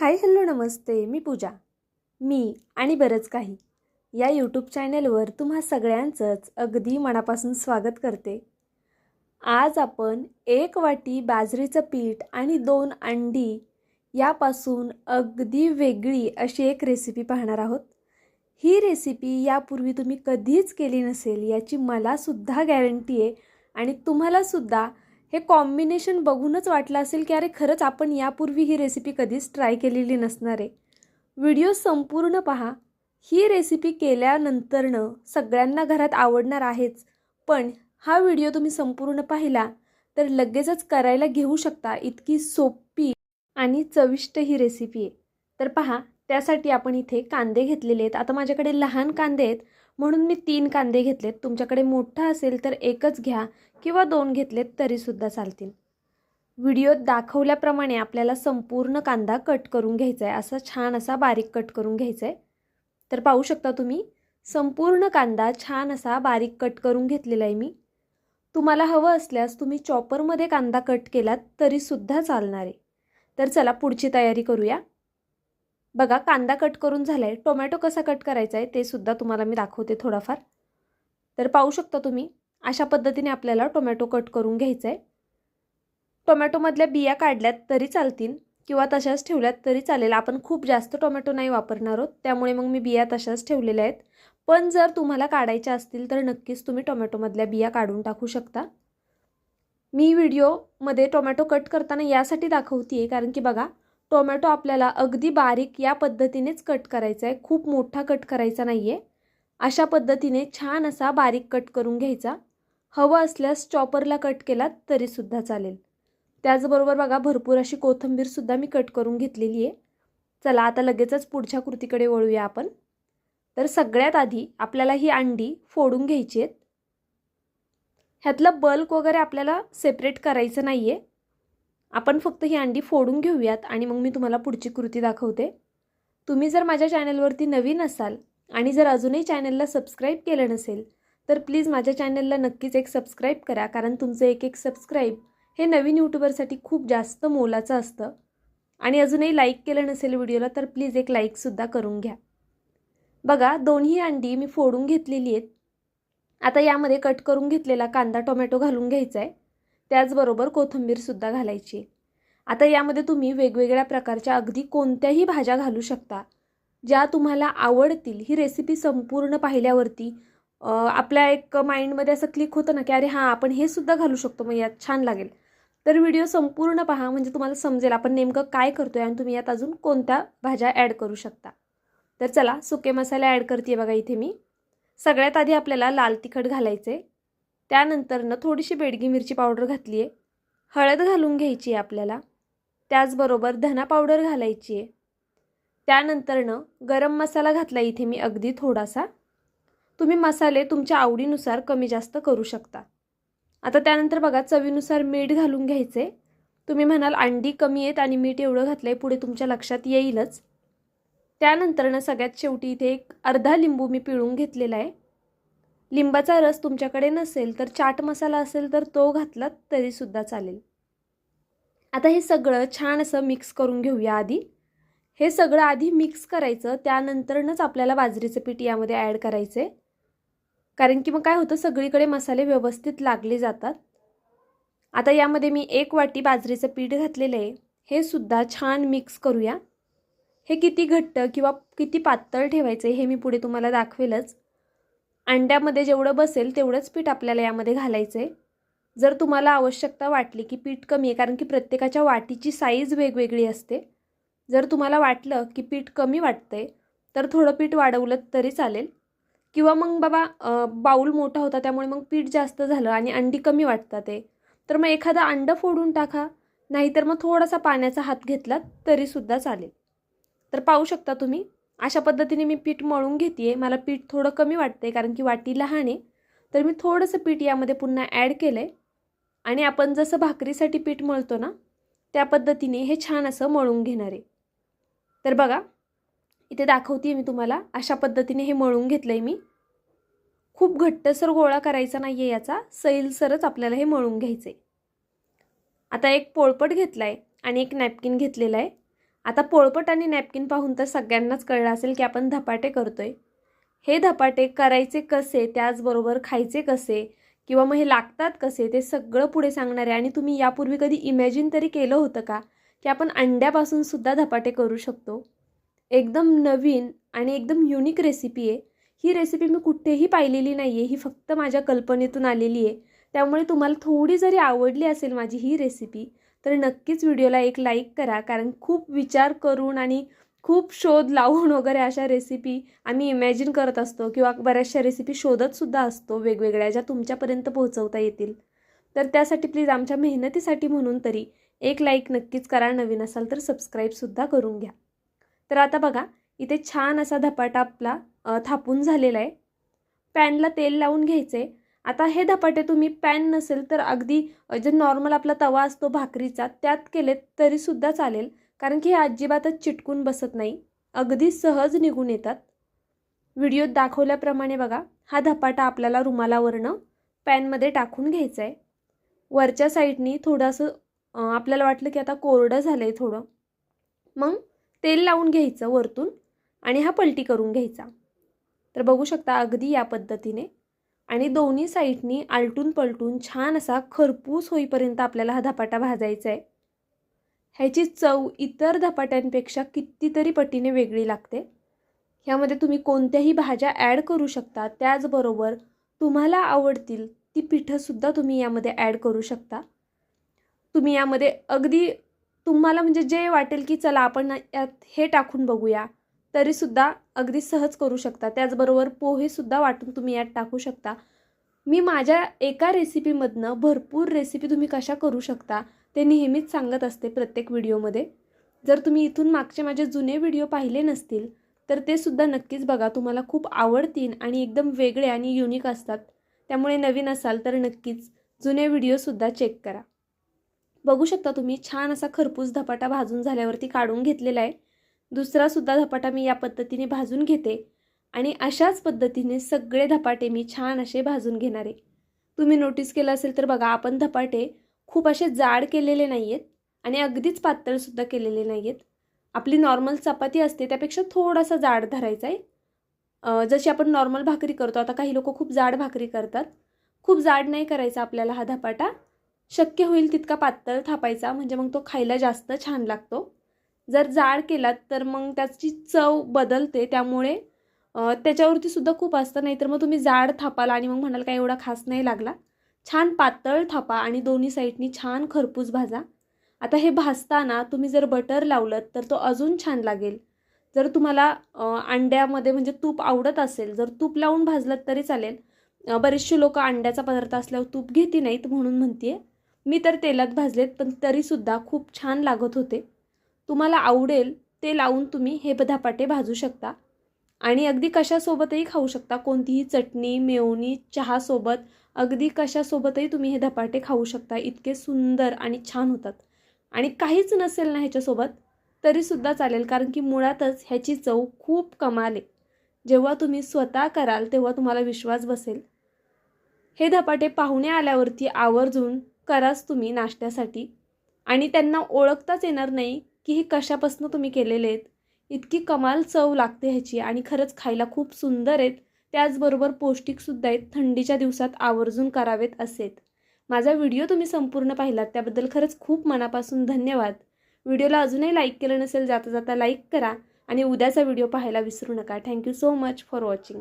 Hi hello नमस्ते मी पूजा. मी आणि बरंच काही. या यूट्यूब चॅनलवर तुम्हा सगळ्यांचंच अगदी मनापासून स्वागत करते. आज आपण एक वाटी बाजरीचं पीठ आणि दोन अंडी यापासून अगदी वेगळी अशी एक रेसिपी पाहणार आहोत. ही रेसिपी यापूर्वी तुम्ही कधीच केली नसेल याची मलासुद्धा गॅरंटी आहे आणि तुम्हालासुद्धा हे कॉम्बिनेशन बघूनच वाटलं असेल की अरे खरंच आपण यापूर्वी ही रेसिपी कधीच ट्राय केलेली नसणार आहे. व्हिडिओ संपूर्ण पहा. ही रेसिपी केल्यानंतरनं सगळ्यांना घरात आवडणार आहेच. पण हा व्हिडिओ तुम्ही संपूर्ण पाहिला तर लगेचच करायला घेऊ शकता इतकी सोपी आणि चविष्ट ही रेसिपी आहे. तर पहा त्यासाठी आपण इथे कांदे घेतलेले आहेत. आता माझ्याकडे लहान कांदे आहेत. म्हणून मी तीन कांदे घेतलेत. तुमच्याकडे मोठा असेल तर एकच घ्या किंवा दोन घेतलेत तरीसुद्धा चालतील. व्हिडिओत दाखवल्याप्रमाणे आपल्याला संपूर्ण कांदा कट करून घ्यायचा आहे असा छान असा बारीक कट करून घ्यायचा आहे तर पाहू शकता तुम्ही संपूर्ण कांदा छान असा बारीक कट करून घेतलेला आहे मी. तुम्हाला हवं असल्यास तुम्ही चॉपरमध्ये कांदा कट केलात तरीसुद्धा चालणार. आहे तर चला पुढची तयारी करूया. बघा कांदा कट करून झाला आहे टोमॅटो कसा कट करायचा आहे ते सुद्धा तुम्हाला मी दाखवते थोडाफार. तर पाहू शकता तुम्ही अशा पद्धतीने आपल्याला टोमॅटो कट करून घ्यायचा आहे टोमॅटोमधल्या बिया काढल्यात तरी चालतील किंवा तशाच ठेवल्यात तरी चालेल. आपण खूप जास्त टोमॅटो नाही वापरणार आहोत त्यामुळे मग मी बिया तशाच ठेवलेल्या आहेत. पण जर तुम्हाला काढायच्या असतील तर नक्कीच तुम्ही टोमॅटोमधल्या बिया काढून टाकू शकता. मी व्हिडिओमध्ये टोमॅटो कट करताना यासाठी दाखवते आहे कारण की बघा टोमॅटो आपल्याला अगदी बारीक या पद्धतीनेच कट करायचा आहे खूप मोठा कट करायचा नाही आहे अशा पद्धतीने छान असा बारीक कट करून घ्यायचा. हवं असल्यास चॉपरला कट केलात तरीसुद्धा चालेल. त्याचबरोबर बघा भरपूर अशी कोथिंबीरसुद्धा मी कट करून घेतलेली आहे. चला आता लगेचच पुढच्या कृतीकडे वळूया आपण. तर सगळ्यात आधी आपल्याला ही अंडी फोडून घ्यायची आहेत. ह्यातलं बल्क वगैरे आपल्याला सेपरेट करायचं नाही आहे आपण फक्त ही अंडी फोडून घेऊयात आणि मग मी तुम्हाला पुढची कृती दाखवते. तुम्ही जर माझ्या चॅनलवरती नवीन असाल आणि जर अजूनही चॅनलला सबस्क्राईब केलं नसेल तर प्लीज माझ्या चॅनलला नक्कीच एक सबस्क्राईब करा कारण तुमचं एक एक सबस्क्राईब हे नवीन यूट्यूबरसाठी खूप जास्त मोलाचं असतं. आणि अजूनही लाईक केलं नसेल व्हिडिओला तर प्लीज एक लाईकसुद्धा करून घ्या. बघा दोन्ही अंडी मी फोडून घेतलेली आहेत. आता यामध्ये कट करून घेतलेला कांदा टोमॅटो घालून घ्यायचा आहे त्याचबरोबर कोथिंबीरसुद्धा घालायची. आता यामध्ये तुम्ही वेगवेगळ्या प्रकारच्या अगदी कोणत्याही भाज्या घालू शकता. ज्या तुम्हाला आवडतील. ही रेसिपी संपूर्ण पाहिल्यावरती आपल्या एक माइंडमध्ये असं क्लिक होतं ना की अरे हां आपण हे सुद्धा घालू शकतो. मग यात छान लागेल. तर व्हिडिओ संपूर्ण पहा. म्हणजे तुम्हाला समजेल आपण नेमकं काय करतोय आणि तुम्ही यात अजून कोणत्या भाज्या ॲड करू शकता. तर चला सुके मसाले ॲड करते बघा इथे मी. सगळ्यात आधी आपल्याला लाल तिखट घालायचे त्यानंतरनं थोडीशी बेडगी मिरची पावडर घातली आहे हळद घालून घ्यायची आहे आपल्याला. त्याचबरोबर धना पावडर घालायची आहे त्यानंतरनं गरम मसाला घातला इथे मी अगदी थोडासा. तुम्ही मसाले तुमच्या आवडीनुसार कमी जास्त करू शकता. आता त्यानंतर बघा चवीनुसार मीठ घालून घ्यायचे तुम्ही म्हणाल अंडी कमी आहेत आणि मीठ एवढं घातलं आहे पुढे तुमच्या लक्षात येईलच. त्यानंतरनं सगळ्यात शेवटी इथे एक अर्धा लिंबू मी पिळून घेतलेला आहे. लिंबाचा रस तुमच्याकडे नसेल तर चाट मसाला असेल तर तो घातलात तरीसुद्धा चालेल. आता हे सगळं छान असं मिक्स करून घेऊया आधी. हे सगळं आधी मिक्स करायचं त्यानंतरनंच आपल्याला बाजरीचं पीठ यामध्ये ॲड करायचं कारण की मग काय होतं सगळीकडे मसाले व्यवस्थित लागले जातात. आता यामध्ये मी एक वाटी बाजरीचं पीठ घातलेलं आहे. हे सुद्धा छान मिक्स करूया. हे किती घट्ट किंवा किती पातळ ठेवायचं हे मी पुढे तुम्हाला दाखवेलच. अंड्यामध्ये जेवढं बसेल तेवढंच पीठ आपल्याला यामध्ये घालायचं आहे जर तुम्हाला आवश्यकता वाटली की पीठ कमी आहे कारण की प्रत्येकाच्या वाटीची साईज वेगवेगळी असते. जर तुम्हाला वाटलं की पीठ कमी वाटतंय तर थोडं पीठ वाढवलं तरी चालेल. किंवा मग बाबा बाऊल मोठा होता त्यामुळे मग पीठ जास्त झालं आणि अंडी कमी वाटतात ते. तर मग एखादा अंडं फोडून टाका. नाहीतर मग थोडासा पाण्याचा हात घेतला तरीसुद्धा चालेल. तर पाहू शकता तुम्ही अशा पद्धतीने मी पीठ मळून घेते आहे मला पीठ थोडं कमी वाटतं आहे कारण की वाटी लहान आहे. तर मी थोडंसं पीठ यामध्ये पुन्हा ॲड केलं आहे आणि आपण जसं भाकरीसाठी पीठ मळतो ना त्या पद्धतीने हे छान असं मळून घेणार आहे. तर बघा इथे दाखवते मी तुम्हाला अशा पद्धतीने हे मळून घेतलं आहे मी. खूप घट्टसर गोळा करायचा नाही आहे याचा सैलसरच आपल्याला हे मळून घ्यायचं आहे आता एक पोळपट घेतला आहे आणि एक नॅपकिन घेतलेला आहे. आता पोळपट आणि नॅपकिन पाहून तर सगळ्यांनाच कळलं असेल की आपण धपाटे करतोय. हे धपाटे करायचे कसे त्याचबरोबर खायचे कसे किंवा मग हे लागतात कसे ते सगळं पुढे सांगणार. आहे आणि तुम्ही यापूर्वी कधी इमॅजिन तरी केलं होतं का की आपण अंड्यापासून सुद्धा धपाटे करू शकतो? एकदम नवीन आणि एकदम युनिक रेसिपी आहे. ही रेसिपी मी कुठेही पाहिलेली नाही आहे ही फक्त माझ्या कल्पनेतून आलेली आहे. त्यामुळे तुम्हाला थोडी जरी आवडली असेल माझी ही रेसिपी तर नक्कीच व्हिडिओला एक लाईक करा कारण खूप विचार करून आणि खूप शोध लावून वगैरे अशा रेसिपी आम्ही इमॅजिन करत असतो किंवा बऱ्याचशा रेसिपी शोधतसुद्धा असतो वेगवेगळ्या ज्या तुमच्यापर्यंत पोहोचवता येतील. तर त्यासाठी प्लीज आमच्या मेहनतीसाठी म्हणून तरी एक लाईक नक्कीच करा नवीन असाल तर सबस्क्राईबसुद्धा करून घ्या. तर आता बघा इथे छान असा धपाटा आपला थापून झालेला आहे. पॅनला तेल लावून घ्यायचे आता हे धपाटे तुम्ही पॅन नसेल तर अगदी जे नॉर्मल आपला तवा असतो भाकरीचा त्यात केलेत तरीसुद्धा चालेल. कारण की हे अजिबातच चिटकून बसत नाही. अगदी सहज निघून येतात. व्हिडिओत दाखवल्याप्रमाणे बघा हा धपाटा आपल्याला रुमालावरनं पॅनमध्ये टाकून घ्यायचा आहे वरच्या साईडनी थोडंसं आपल्याला वाटलं की आता कोरडं झालं आहे थोडं. मग तेल लावून घ्यायचं वरतून आणि हा पलटी करून घ्यायचा. तर बघू शकता अगदी या पद्धतीने. आणि दोन्ही साईडनी आलटून पलटून छान असा खरपूस होईपर्यंत आपल्याला हा धपाटा भाजायचा आहे ह्याची चव इतर धपाट्यांपेक्षा कितीतरी पटीने वेगळी लागते. ह्यामध्ये तुम्ही कोणत्याही भाज्या ॲड करू शकता त्याचबरोबर तुम्हाला आवडतील ती पिठंसुद्धा तुम्ही यामध्ये ॲड करू शकता. तुम्ही यामध्ये अगदी तुम्हाला म्हणजे जे वाटेल की चला आपण यात हे टाकून बघूया तरीसुद्धा अगदी सहज करू शकता. त्याचबरोबर पोहेसुद्धा वाटून तुम्ही यात टाकू शकता. मी माझ्या एका रेसिपीमधनं भरपूर रेसिपी तुम्ही कशा करू शकता ते नेहमीच सांगत असते प्रत्येक व्हिडिओमध्ये जर तुम्ही इथून मागचे माझे जुने व्हिडिओ पाहिले नसतील तर ते सुद्धा नक्कीच बघा. तुम्हाला खूप आवडतील आणि एकदम वेगळे आणि युनिक असतात. त्यामुळे नवीन असाल तर नक्कीच जुने व्हिडिओसुद्धा चेक करा. बघू शकता तुम्ही छान असा खरपूस धपाटा भाजून झाल्यावरती काढून घेतलेला आहे. दुसरासुद्धा धपाटा मी या पद्धतीने भाजून घेते आणि अशाच पद्धतीने सगळे धपाटे मी छान असे भाजून घेणार आहे. तुम्ही नोटीस केलं असेल तर बघा आपण धपाटे खूप असे जाड केलेले नाही आहेत आणि अगदीच पातळसुद्धा केलेले नाही आहेत आपली नॉर्मल चपाती असते त्यापेक्षा थोडासा जाड धरायचा आहे. जशी आपण नॉर्मल भाकरी करतो आता काही लोक खूप जाड भाकरी करतात. खूप जाड नाही करायचा आपल्याला हा धपाटा. शक्य होईल तितका पातळ थापायचा म्हणजे मग तो खायला जास्त छान लागतो. जर जाड केलात तर मग त्याची चव बदलते. त्यामुळे त्याच्यावरती सुद्धा खूप असतं. नाहीतर मग तुम्ही जाड थापाल आणि मग म्हणाल काय एवढा खास नाही लागला. छान पातळ थापा आणि दोन्ही साईडनी छान खरपूस भाजा. आता हे भाजताना तुम्ही जर बटर लावलं तर तो अजून छान लागेल. जर तुम्हाला अंड्यामध्ये म्हणजे तूप आवडत असेल जर तूप लावून भाजलं तरी चालेल. बरेचसे लोक अंड्याचा पदार्थ असल्यावर तूप घेते नाहीत म्हणून म्हणते मी तर तेलात भाजलेत पण तरीसुद्धा खूप छान लागत होते. तुम्हाला आवडेल ते लावून तुम्ही हे धपाटे भाजू शकता. आणि अगदी कशासोबतही खाऊ शकता. कोणतीही चटणी मेवणी चहासोबत अगदी कशासोबतही तुम्ही हे धपाटे खाऊ शकता. इतके सुंदर आणि छान होतात. आणि काहीच नसेल ना ह्याच्यासोबत तरीसुद्धा चालेल. कारण की मुळातच ह्याची चव खूप कमाल आहे. जेव्हा तुम्ही स्वतः कराल तेव्हा तुम्हाला विश्वास बसेल. हे धपाटे पाहुणे आल्यावरती आवर्जून कराच तुम्ही नाश्त्यासाठी. आणि त्यांना ओळखताच येणार नाही की हे कशापासून तुम्ही केलेले आहेत इतकी कमाल चव लागते ह्याची आणि खरंच खायला खूप सुंदर आहेत. त्याचबरोबर पौष्टिकसुद्धा आहेत थंडीच्या दिवसात आवर्जून करावेत असेत. माझा व्हिडिओ तुम्ही संपूर्ण पाहिलात त्याबद्दल खरंच खूप मनापासून धन्यवाद. व्हिडिओला अजूनही लाईक केलं नसेल जाता जाता लाईक करा आणि उद्याचा व्हिडिओ पाहायला विसरू नका. Thank you so much for watching.